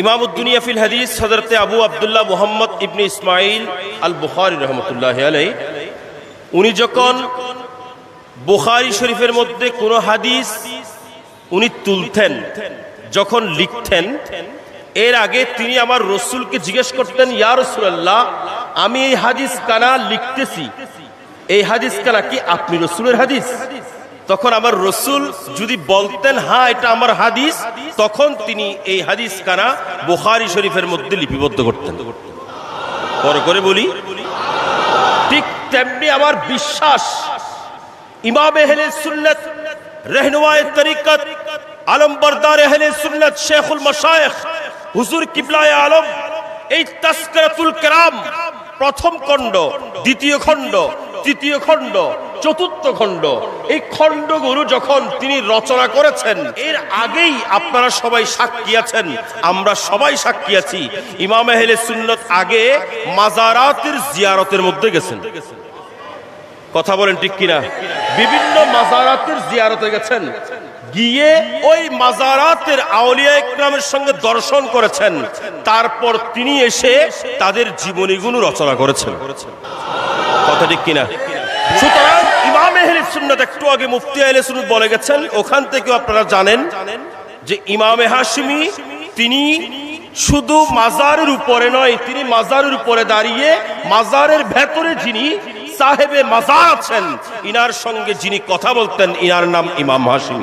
ইমামুদ্দুনিয়া feel হাদিস হজরতে আবু আবদুল্লাহ মোহাম্মদ ইবনে ইসমাইল আল বুখারি রহমতুল্লাহ আলাই উনি যখন বুখারি শরীফের মধ্যে কোনো হাদিস উনি তুলতেন, যখন লিখতেন, এর আগে তিনি আমার রসুলকে জিজ্ঞেস করতেন, ইয়া রসুল্লাহ আমি এই হাদিস কানা লিখতেছি। এই হাদিস কানা কি আপনি রসুলের হাদিস? তখন আমার রসুল যদি বলতেন হ্যাঁ এটা আমার হাদিস, তখন তিনি এই হাদিস কানা বুখারি শরীফের মধ্যে লিপিবদ্ধ করতেন। পর করে বলি, ঠিক তেমনি আমার বিশ্বাস, ইমাম আলম বরদার শেখুল আলম, এই প্রথম খণ্ড, দ্বিতীয় খণ্ড, তৃতীয় খণ্ড চতুর্থ খণ্ড। এই খণ্ডগুলো যখন তিনি রচনা করেছেন, এর আগেই আপনারা সবাই সাক্ষী আছেন। আমরা সবাই সাক্ষী আছি। ইমাম আহলে সুন্নত আগে মাজারাতের জিয়ারতের মধ্যে গেছেন। কথা বলেন ঠিক কিনা? বিভিন্ন মাজারাতের জিয়ারতে গেছেন। গিয়ে ওই মাজারাতের আউলিয়া ইকরামের সঙ্গে দর্শন করেছেন। তারপর তিনি এসে তাদের জীবনীগুলো রচনা করেছেন। কথা ঠিক কিনা? সুতরাং একটু আগে মুফতি আহলে বলে গেছেন, ওখান আপনারা জানেন যে ইমামে হাশমি, তিনি শুধু মাজারের উপরে নয়, তিনি মাজারের উপরে দাঁড়িয়ে মাজারের ভেতরে যিনি সাহেবে মাজার আছেন, ইনার সঙ্গে যিনি কথা বলতেন, ইনার নাম ইমাম হাশিম।